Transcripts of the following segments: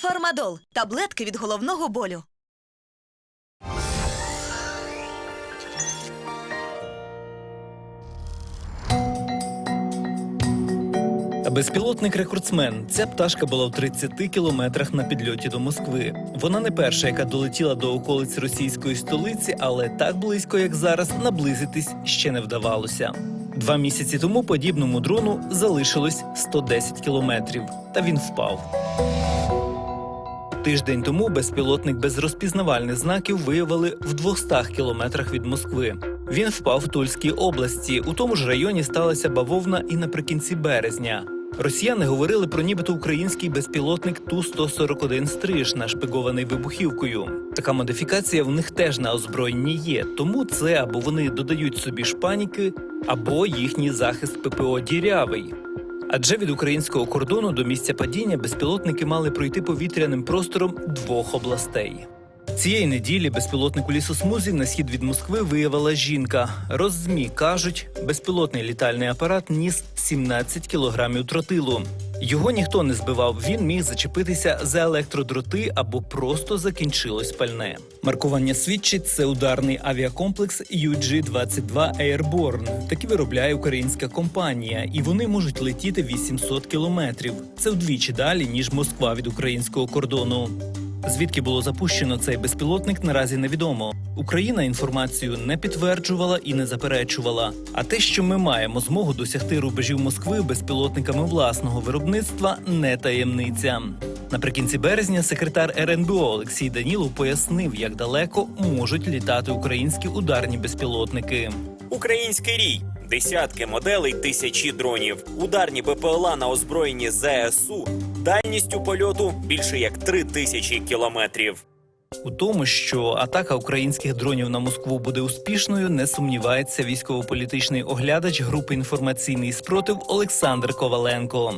Фармадол таблетки від головного болю. Безпілотник рекордсмен. Ця пташка була в 30 кілометрах на підльоті до Москви. Вона не перша, яка долетіла до околиць російської столиці, але так близько, як зараз, наблизитись ще не вдавалося. Два місяці тому подібному дрону залишилось 110 кілометрів, та він впав. Тиждень тому безпілотник без розпізнавальних знаків виявили в 200 кілометрах від Москви. Він впав в Тульській області. У тому ж районі сталася бавовна і наприкінці березня. Росіяни говорили про нібито український безпілотник Ту-141 стриж, нашпигований вибухівкою. Така модифікація в них теж на озброєнні є, тому це або вони додають собі шпаніки, або їхній захист ППО дірявий. Адже від українського кордону до місця падіння безпілотники мали пройти повітряним простором двох областей. Цієї неділі безпілотник у лісосмузі на схід від Москви виявила жінка. Роззмі кажуть, безпілотний літальний апарат ніс 17 кілограмів тротилу. Його ніхто не збивав. Він міг зачепитися за електродроти або просто закінчилось пальне. Маркування свідчить це ударний авіакомплекс UG-22 Airborne. Такі виробляє українська компанія, і вони можуть летіти 800 кілометрів. Це вдвічі далі ніж Москва від українського кордону. Звідки було запущено цей безпілотник, наразі невідомо. Україна інформацію не підтверджувала і не заперечувала. А те, що ми маємо змогу досягти рубежів Москви безпілотниками власного виробництва, не таємниця. Наприкінці березня секретар РНБО Олексій Данілов пояснив, як далеко можуть літати українські ударні безпілотники. Український рій. Десятки моделей, тисячі дронів. Ударні БПЛА на озброєнні ЗСУ. Дальністю польоту більше як три тисячі кілометрів. У тому, що атака українських дронів на Москву буде успішною, не сумнівається військово-політичний оглядач групи інформаційний спротив Олександр Коваленко.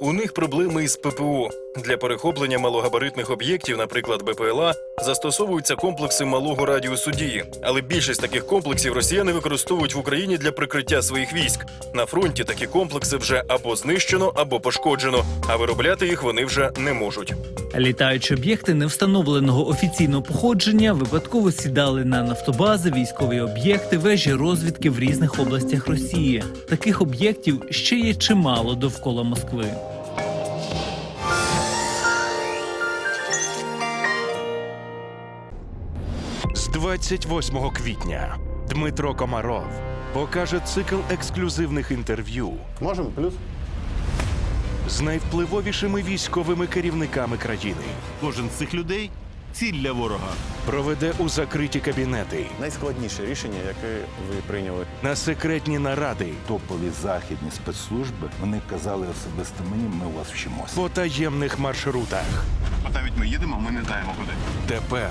У них проблеми із ППО. Для перехоплення малогабаритних об'єктів, наприклад, БПЛА, застосовуються комплекси малого радіусу дії. Але більшість таких комплексів росіяни використовують в Україні для прикриття своїх військ. На фронті такі комплекси вже або знищено, або пошкоджено, а виробляти їх вони вже не можуть. Літаючі об'єкти невстановленого офіційного походження випадково сідали на нафтобази, військові об'єкти, вежі розвідки в різних областях Росії. Таких об'єктів ще є чимало довкола Москви. 28 квітня Дмитро Комаров покаже цикл ексклюзивних інтерв'ю Можемо плюс? з найвпливовішими військовими керівниками країни. Кожен з цих людей ціль для ворога. Проведе у закриті кабінети Найскладніше рішення, яке ви прийняли. на секретні наради топові західні спецслужби вони казали особисто мені, ми у вас вчимося. по таємних маршрутах. От навіть ми їдемо, ми не знаємо куди. Тепер